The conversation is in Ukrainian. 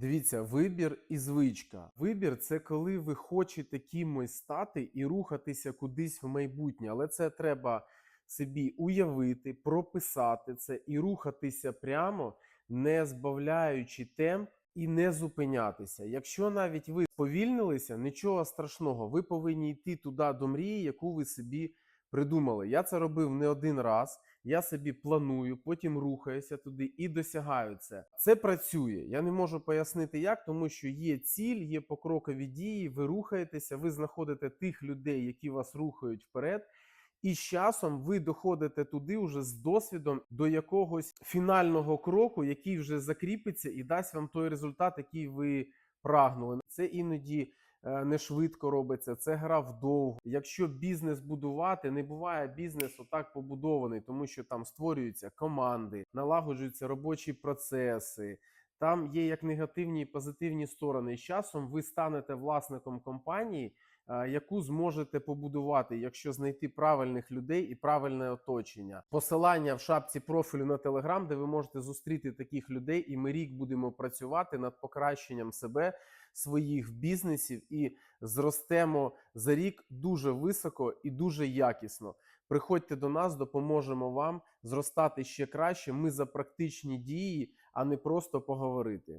Дивіться, вибір і звичка. Вибір це коли ви хочете кимось стати і рухатися кудись в майбутнє, але це треба собі уявити, прописати це і рухатися прямо, не збавляючи темп і не зупинятися. Якщо навіть ви сповільнилися, нічого страшного, ви повинні йти туди до мрії, яку ви собі придумали. Я це робив не один раз. Я собі планую, потім рухаюся туди і досягаю це. Це працює. Я не можу пояснити як, тому що є ціль, є покрокові дії. Ви рухаєтеся, ви знаходите тих людей, які вас рухають вперед. І з часом ви доходите туди вже з досвідом до якогось фінального кроку, який вже закріпиться і дасть вам той результат, який ви прагнули. Це іноді не швидко робиться, це гра вдовго. Якщо бізнес будувати, не буває бізнес отак побудований, тому що там створюються команди, налагоджуються робочі процеси. Там є як негативні і позитивні сторони. З часом ви станете власником компанії, е, яку зможете побудувати, якщо знайти правильних людей і правильне оточення. Посилання в шапці профілю на Телеграм, де ви можете зустріти таких людей, і ми рік будемо працювати над покращенням себе, своїх бізнесів і зростемо за рік дуже високо і дуже якісно. Приходьте до нас, допоможемо вам зростати ще краще. Ми за практичні дії, а не просто поговорити.